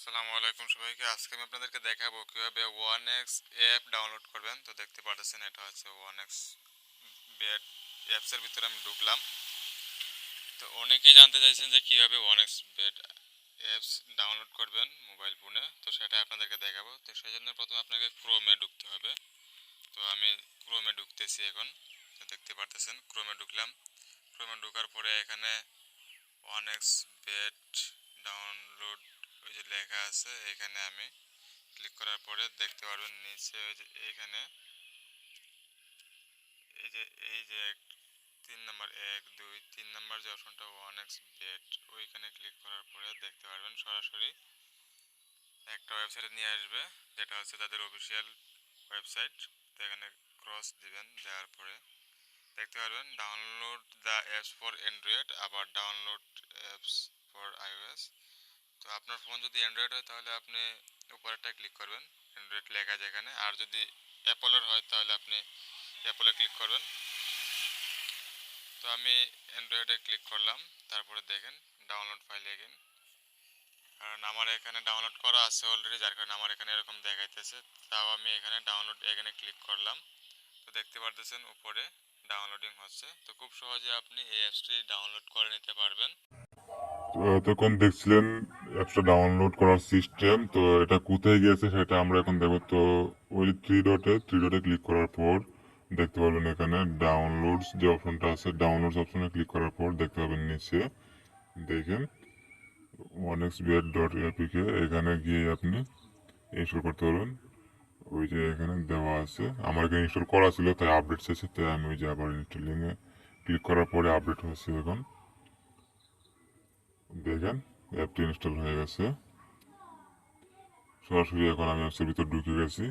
আসসালামু আলাইকুম সবাইকে। আজকে আমি আপনাদেরকে দেখাবো কীভাবে ওয়ান এক্স অ্যাপ ডাউনলোড করবেন। তো দেখতে পাচ্ছেন এটা হচ্ছে ওয়ান এক্স বেড অ্যাপসের ভিতরে আমি ঢুকলাম। তো অনেকেই জানতে চাইছেন যে কীভাবে one X bet apps download করবেন মোবাইল ফোনে তো সেটা আপনাদেরকে দেখাবো। তো সেই জন্য প্রথমে আপনাকে ক্রোমে ঢুকতে হবে। তো আমি ক্রোমে ঢুকতেছি এখন। তো দেখতে পারতেছেন ক্রোমে ঢুকলাম। ক্রোমে ঢোকার পরে এখানে ওয়ান এক্স বেড ডাউনলোড ওই যে লেখা আছে, এখানে আমি ক্লিক করার পরে দেখতে পারবেন নিচে ওই যে এইখানে এই যে এই যে এক, তিন নাম্বার, এক, দুই, তিন নাম্বার যে অপশনটা ওয়ান এক্স বেড ওইখানে ক্লিক করার পরে দেখতে পারবেন সরাসরি একটা ওয়েবসাইটে নিয়ে আসবে, যেটা হচ্ছে তাদের অফিসিয়াল ওয়েবসাইট তো এখানে ক্রস দিবেন, দেওয়ার পরে দেখতে পারবেন download the apps for Android আবার ডাউনলোড অ্যাপস ফর আইওএস তো আপনার ফোন যদি অ্যান্ড্রয়েড হয়, তাহলে আপনি উপরেরটা ক্লিক করবেন। অ্যান্ড্রয়েড লেখা যেখানে আর যদি অ্যাপলের হয়, তাহলে আপনি অ্যাপলে ক্লিক করবেন। তো আমি অ্যান্ড্রয়েডে ক্লিক করলাম। তারপরে দেখেন ডাউনলোড ফাইল এগেন কারণ আমার এখানে ডাউনলোড করা আছে অলরেডি যার কারণে আমার এখানে এরকম দেখাইতেছে। তাও আমি এখানে ডাউনলোড এখানে ক্লিক করলাম। তো দেখতে পারতেছেন, উপরে ডাউনলোডিং হচ্ছে। তো খুব সহজে আপনি এই অ্যাপসটি ডাউনলোড করে নিতে পারবেন। তো এতক্ষণ দেখছিলেন অ্যাপসটা ডাউনলোড করার সিস্টেম তো এটা কোথায় গিয়েছে সেটা আমরা এখন দেখব। তো ওই থ্রি ডটে থ্রি ডটে ক্লিক করার পর দেখতে পারবেন এখানে ডাউনলোডস যে অপশনটা আছে ডাউনলোডস অপশনে ক্লিক করার পর দেখতে পাবেন নিচে। দেখেন one X BR dot APK এখানে গিয়ে আপনি ইনস্টল করতে পারবেন। ওই যে এখানে দেওয়া আছে, আমার এখানে ইনস্টল করা ছিল, তাই আপডেট চাইছে, তাই আমি ওই যে আবার ইনস্টলিংয়ে ক্লিক করার পরে আপডেট হচ্ছে এখন। দেখেন অ্যাপটি ইনস্টল হয়ে গেছে। সরাসরি এখন আমি অ্যাপসের ভিতর ঢুকে গেছি।